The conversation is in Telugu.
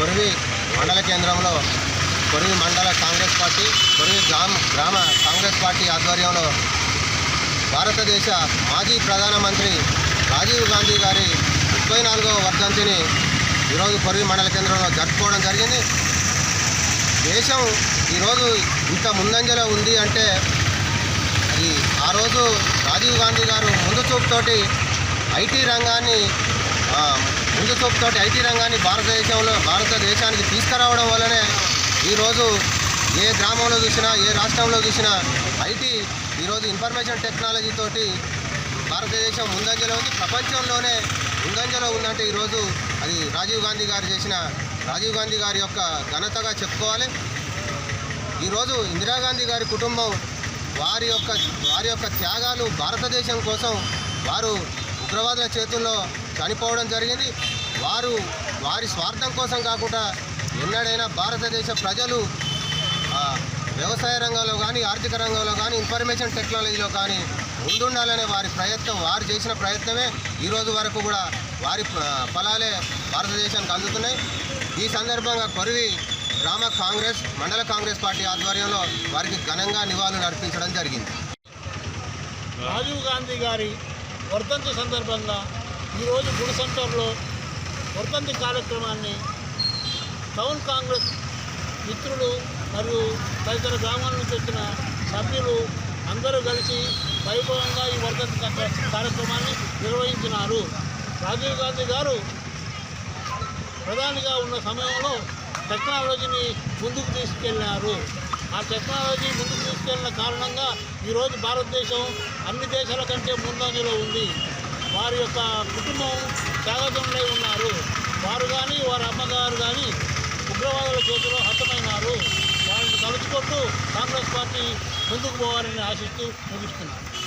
కొరివి మండల కేంద్రంలో కొరివి మండల కాంగ్రెస్ పార్టీ కొరివి గ్రామ గ్రామ కాంగ్రెస్ పార్టీ ఆధ్వర్యంలో భారతదేశ మాజీ ప్రధానమంత్రి రాజీవ్ గాంధీ గారి ముప్పై నాలుగవ వర్ధంతిని ఈరోజు కొరివి మండల కేంద్రంలో జరుపుకోవడం జరిగింది. దేశం ఈరోజు ఇంత ముందంజలో ఉంది అంటే అది ఆ రోజు రాజీవ్ గాంధీ గారు ముందు చూపుతోటి ఐటీ రంగాన్ని ముందుచూపుతో ముందు ఐటీ రంగాన్ని భారతదేశంలో భారతదేశానికి తీసుకురావడం వల్లనే ఈరోజు ఏ గ్రామంలో చూసినా ఏ రాష్ట్రంలో చూసినా ఐటీ ఈరోజు ఇన్ఫర్మేషన్ టెక్నాలజీ తోటి భారతదేశం ముందంజలో ఉంది. ప్రపంచంలోనే ముందంజలో ఉందంటే ఈరోజు అది రాజీవ్ గాంధీ గారు చేసిన రాజీవ్ గాంధీ గారి యొక్క ఘనతగా చెప్పుకోవాలి. ఈరోజు ఇందిరాగాంధీ గారి కుటుంబం వారి యొక్క వారి యొక్క త్యాగాలు భారతదేశం కోసం వారు ఉగ్రవాదుల చేతుల్లో చనిపోవడం జరిగింది. వారు వారి స్వార్థం కోసం కాకుండా ఎన్నడైనా భారతదేశ ప్రజలు వ్యవసాయ రంగంలో కానీ ఆర్థిక రంగంలో కానీ ఇన్ఫర్మేషన్ టెక్నాలజీలో కానీ ముందుండాలనే వారి ప్రయత్నం వారు చేసిన ప్రయత్నమే ఈరోజు వరకు కూడా వారి ఫలాలే భారతదేశానికి అందుతున్నాయి. ఈ సందర్భంగా కొరివి గ్రామ కాంగ్రెస్ మండల కాంగ్రెస్ పార్టీ ఆధ్వర్యంలో వారికి ఘనంగా నివాళులు అర్పించడం జరిగింది. రాజీవ్ గాంధీ గారి వర్ధంతి సందర్భంగా ఈరోజు గుడి సెంటర్లో వర్ధంతి కార్యక్రమాన్ని టౌన్ కాంగ్రెస్ మిత్రులు మరియు తదితర గ్రామాల నుంచి వచ్చిన సభ్యులు అందరూ కలిసి వైభవంగా ఈ వర్ధంతి కార్యక్రమాన్ని నిర్వహించినారు. రాజీవ్ గాంధీ గారు ప్రధానిగా ఉన్న సమయంలో టెక్నాలజీని ముందుకు తీసుకెళ్ళారు. ఆ టెక్నాలజీ ముందుకు తీసుకెళ్ళిన కారణంగా ఈరోజు భారతదేశం అన్ని దేశాల కంటే ముందంజలో ఉంది. వారి యొక్క కుటుంబం త్యాగతంలో ఉన్నారు. వారు కానీ వారి అమ్మగారు కానీ ఉగ్రవాదుల చేతిలో హతమైనారు. వారిని తలుచుకుంటూ కాంగ్రెస్ పార్టీ ముందుకు పోవాలని ఆశిస్తూ ముగిస్తున్నారు